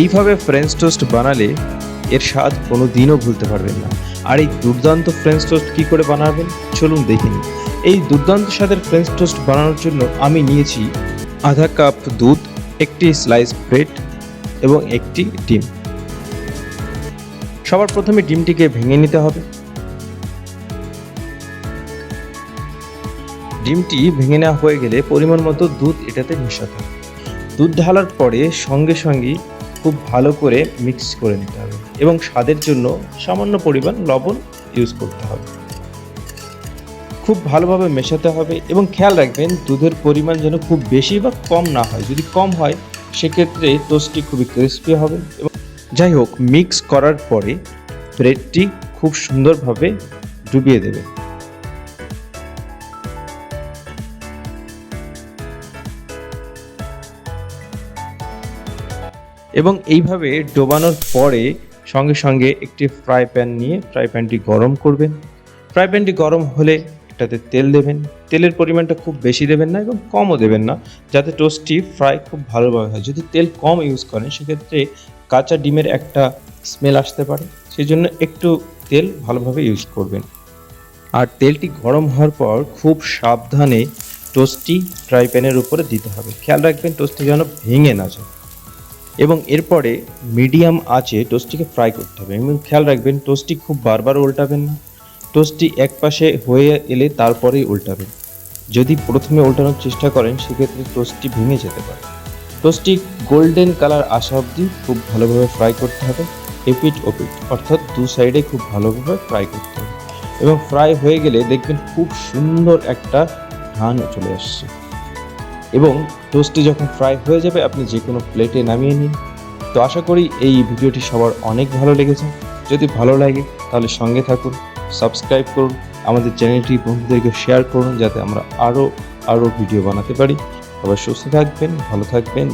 এইভাবে French toast বানালে এর স্বাদ কোনো দিনও ভুলতে পারবেন না। আর এই দুর্দান্ত ফ্রেঞ্চ টোস্ট কী করে বানাবেন? চলুন দেখে এই দুর্দান্ত স্বাদের ফ্রেঞ্চ টোস্ট বানানোর জন্য আমি নিয়েছি আধা কাপ দুধ, একটি স্লাইস ব্রেড এবং একটি ডিম। সবার প্রথমে ডিমটিকে ভেঙে নিতে হবে। ডিমটি ভেঙে নেওয়া হয়ে গেলে পরিমাণ মতো দুধ এটাতে মেশাতে হবে। দুধ ঢালার পরে সঙ্গে সঙ্গে খুব ভালো করে মিক্স করে নিতে হবে এবং স্বাদের জন্য সামান্য পরিমাণ লবণ ইউজ করতে হবে। খুব ভালোভাবে মেশাতে হবে এবং খেয়াল রাখবেন দুধের পরিমাণ যেন খুব বেশি বা কম না হয়। যদি কম হয়, সেক্ষেত্রে টোস্টটি খুবই ক্রিস্পি হবে এবং যাই হোক মিক্স করার পরে ব্রেডটি খুব সুন্দরভাবে ডুবিয়ে দেবে। এবং এইভাবে ডোবানোর পরে সঙ্গে সঙ্গে একটি ফ্রাই প্যান নিয়ে ফ্রাই প্যানটি গরম করবেন। ফ্রাই প্যানটি গরম হলে এটাতে তেল দেবেন। তেলের পরিমাণটা খুব বেশি দেবেন না এবং কমও দেবেন না, যাতে টোস্টটি ফ্রাই খুব ভালোভাবে হয়। যদি তেল কম ইউজ করেন, সেক্ষেত্রে কাঁচা ডিমের একটা স্মেল আসতে পারে। সেই জন্য একটু তেল ভালোভাবে ইউজ করবেন। আর তেলটি গরম হওয়ার পর খুব সাবধানে টোস্টটি ফ্রাই প্যানের উপরে দিতে হবে। খেয়াল রাখবেন টোস্টটি যেন ভেঙে না যায়। এবং এরপরে মিডিয়াম আঁচে টোস্টটিকে ফ্রাই করতে হবে। এবং খেয়াল রাখবেন টোস্টটি খুব বারবার উল্টাবেন না। টোস্টটি এক পাশে হয়ে এলে তারপরেই উল্টাবেন। যদি প্রথমে উল্টানোর চেষ্টা করেন, সেক্ষেত্রে টোস্টটি ভেঙে যেতে পারে। টোস্টটি গোল্ডেন কালার আসা অবধি খুব ভালোভাবে ফ্রাই করতে হবে। এপিট ওপিট অর্থাৎ দু সাইডে খুব ভালোভাবে ফ্রাই করতে হবে। এবং ফ্রাই হয়ে গেলে দেখবেন খুব সুন্দর একটা ঘ্রাণ চলে আসছে। এবং টোস্টটি যখন ফ্রাই হয়ে যাবে, আপনি যে কোনো প্লেটে নামিয়ে নিন। তো আশা করি এই ভিডিওটি সবার অনেক ভালো লেগেছে। যদি ভালো লাগে, তাহলে সঙ্গে থাকুন সাবস্ক্রাইব করুন, আমাদের চ্যানেলটি বন্ধুদেরকে শেয়ার করুন, যাতে আমরা আরও আরও ভিডিও বানাতে পারি। সবাই সুস্থ থাকবেন, ভালো থাকবেন